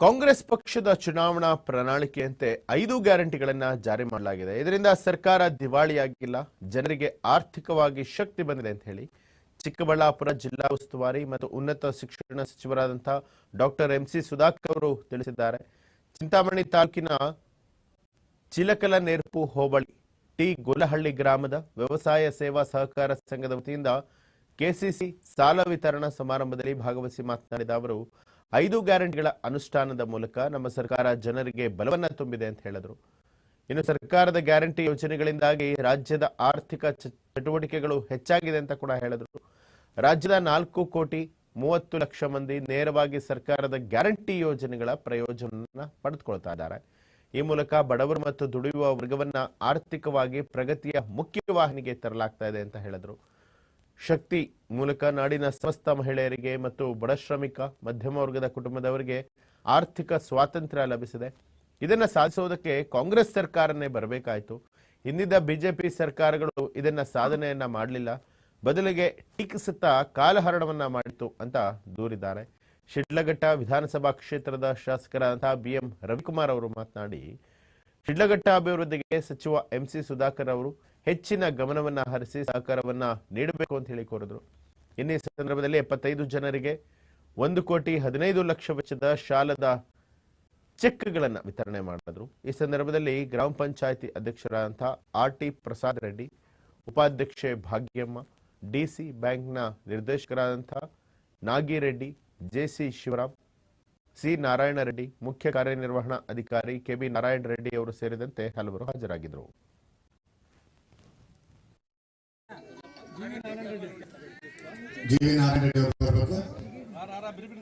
ಕಾಂಗ್ರೆಸ್ ಪಕ್ಷದ ಚುನಾವಣಾ ಪ್ರಣಾಳಿಕೆಯಂತೆ ಐದು ಗ್ಯಾರಂಟಿಗಳನ್ನ ಜಾರಿ ಮಾಡಲಾಗಿದೆ. ಇದರಿಂದ ಸರ್ಕಾರ ದಿವಾಳಿಯಾಗಿಲ್ಲ. ಜನರಿಗೆ ಆರ್ಥಿಕವಾಗಿ ಶಕ್ತಿ ಬಂದಿದೆ ಅಂತ ಹೇಳಿ ಚಿಕ್ಕಬಳ್ಳಾಪುರ ಜಿಲ್ಲಾ ಉಸ್ತುವಾರಿ ಮತ್ತು ಉನ್ನತ ಶಿಕ್ಷಣ ಸಚಿವರಾದಂಥ ಡಾಕ್ಟರ್ ಎಂ ಸಿ ಸುಧಾಕರ್ ಅವರು ತಿಳಿಸಿದ್ದಾರೆ. ಚಿಂತಾಮಣಿ ತಾಲೂಕಿನ ಚಿಲಕಲ ನೇರ್ಪು ಹೋಬಳಿ ಟಿ ಗೊಲಹಳ್ಳಿ ಗ್ರಾಮದ ವ್ಯವಸಾಯ ಸೇವಾ ಸಹಕಾರ ಸಂಘದ ವತಿಯಿಂದ ಕೆಸಿಸಿ ಸಾಲ ವಿತರಣಾ ಸಮಾರಂಭದಲ್ಲಿ ಭಾಗವಹಿಸಿ ಮಾತನಾಡಿದ ಅವರು ಐದು ಗ್ಯಾರಂಟಿಗಳ ಅನುಷ್ಠಾನದ ಮೂಲಕ ನಮ್ಮ ಸರ್ಕಾರ ಜನರಿಗೆ ಬಲವನ್ನ ತುಂಬಿದೆ ಅಂತ ಹೇಳಿದ್ರು. ಇನ್ನು ಸರ್ಕಾರದ ಗ್ಯಾರಂಟಿ ಯೋಜನೆಗಳಿಂದಾಗಿ ರಾಜ್ಯದ ಆರ್ಥಿಕ ಚಟುವಟಿಕೆಗಳು ಹೆಚ್ಚಾಗಿದೆ ಅಂತ ಕೂಡ ಹೇಳಿದ್ರು. ರಾಜ್ಯದ ನಾಲ್ಕು ಕೋಟಿ ಮೂವತ್ತು ಲಕ್ಷ ಮಂದಿ ನೇರವಾಗಿ ಸರ್ಕಾರದ ಗ್ಯಾರಂಟಿ ಯೋಜನೆಗಳ ಪ್ರಯೋಜನ ಪಡೆದುಕೊಳ್ತಾ ಇದ್ದಾರೆ. ಈ ಮೂಲಕ ಬಡವರು ಮತ್ತು ದುಡಿಯುವ ವರ್ಗವನ್ನ ಆರ್ಥಿಕವಾಗಿ ಪ್ರಗತಿಯ ಮುಖ್ಯ ವಾಹಿನಿಗೆ ತರಲಾಗ್ತಾ ಇದೆ ಅಂತ ಹೇಳಿದ್ರು. ಶಕ್ತಿ ಮೂಲಕ ನಾಡಿನ ಸಮಸ್ತ ಮಹಿಳೆಯರಿಗೆ ಮತ್ತು ಬಡ ಶ್ರಮಿಕ, ಮಧ್ಯಮ ವರ್ಗದ ಕುಟುಂಬದವರಿಗೆ ಆರ್ಥಿಕ ಸ್ವಾತಂತ್ರ್ಯ ಲಭಿಸಿದೆ. ಇದನ್ನ ಸಾಧಿಸೋದಕ್ಕೆ ಕಾಂಗ್ರೆಸ್ ಸರ್ಕಾರನೇ ಬರಬೇಕಾಯಿತು. ಹಿಂದಿದ್ದ ಬಿಜೆಪಿ ಸರ್ಕಾರಗಳು ಇದನ್ನ ಸಾಧನೆಯನ್ನ ಮಾಡಲಿಲ್ಲ. ಬದಲಿಗೆ ಟೀಕಿಸುತ್ತಾ ಕಾಲಹರಣವನ್ನ ಮಾಡಿತು ಅಂತ ದೂರಿದ್ದಾರೆ. ಶಿಡ್ಲಘಟ್ಟ ವಿಧಾನಸಭಾ ಕ್ಷೇತ್ರದ ಶಾಸಕರಾದಂತಹ ಬಿ ಎಂ ರವಿಕುಮಾರ್ ಅವರು ಮಾತನಾಡಿ, ಶಿಡ್ಲಘಟ್ಟ ಅಭಿವೃದ್ಧಿಗೆ ಸಚಿವ ಎಂ ಸಿ ಸುಧಾಕರ್ ಅವರು ಹೆಚ್ಚಿನ ಗಮನವನ್ನು ಹರಿಸಿ ಸಹಕಾರವನ್ನ ನೀಡಬೇಕು ಅಂತ ಹೇಳಿ ಕೋರಿದ್ರು. ಇನ್ನೇ ಸಂದರ್ಭದಲ್ಲಿ ಎಪ್ಪತ್ತೈದು ಜನರಿಗೆ ಒಂದು ಕೋಟಿ ಹದಿನೈದು ಲಕ್ಷ ವೆಚ್ಚದ ಶಾಲದ ಚೆಕ್ಗಳನ್ನು ವಿತರಣೆ ಮಾಡಿದ್ರು. ಈ ಸಂದರ್ಭದಲ್ಲಿ ಗ್ರಾಮ ಪಂಚಾಯಿತಿ ಅಧ್ಯಕ್ಷರಾದಂಥ ಆರ್ ಟಿ ಪ್ರಸಾದ್ ರೆಡ್ಡಿ, ಉಪಾಧ್ಯಕ್ಷೆ ಭಾಗ್ಯಮ್ಮ ಡಿಸಿ ಬ್ಯಾಂಕ್ನ ನಿರ್ದೇಶಕರಾದಂಥ Nagireddy J C Shivaram, C Narayana Reddy, ಮುಖ್ಯ ಕಾರ್ಯನಿರ್ವಹಣಾ ಅಧಿಕಾರಿ ಕೆ ಬಿ ನಾರಾಯಣ ರೆಡ್ಡಿ ಅವರು ಸೇರಿದಂತೆ ಹಲವರು ಹಾಜರಾಗಿದ್ದರು. ಜಿ ವಿ ನಾರಾಯಣ ರೆಡ್ಡಿ ಅವರು ಬರಬೇಕು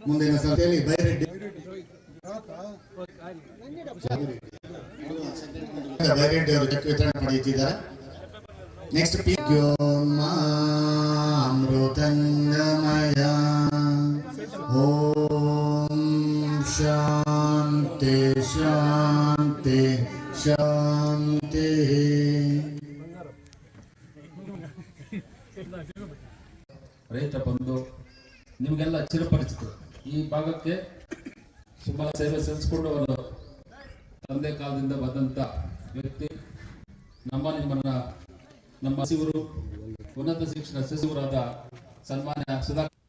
ಮುಂದಿನ ಸಭೆಯಲ್ಲಿ ಬೈರೆಡ್ಡಿ ಬೈರೆಡ್ಡಿ ಅವರು ಚೆಕ್ ವಿತರಣೆ ಮಾಡಿದ್ದಾರೆ ನೆಕ್ಸ್ಟ್ ಪಿ ಅಮೃತಂಗಮಯ ಓಂ ಶಾಂತಿ ಶಾಂತಿ ಶಾಂತಿ ರೈತ ಬಂದು ನಿಮಗೆಲ್ಲ ಚಿರಪರಿಚಿತರು. ಈ ಭಾಗಕ್ಕೆ ಸುಮಾರು ಸೇವೆ ಸಲ್ಲಿಸಿಕೊಂಡು ಅವರು ತಂದೆ ಕಾಲದಿಂದ ಬಂದಂತ ವ್ಯಕ್ತಿ, ನಮ್ಮ ನಿಮ್ಮನ್ನ, ನಮ್ಮ ಸಚಿವರು ಉನ್ನತ ಶಿಕ್ಷಣ ಸಚಿವರಾದ ಸನ್ಮಾನ್ಯ ಸುಧಾಕರ್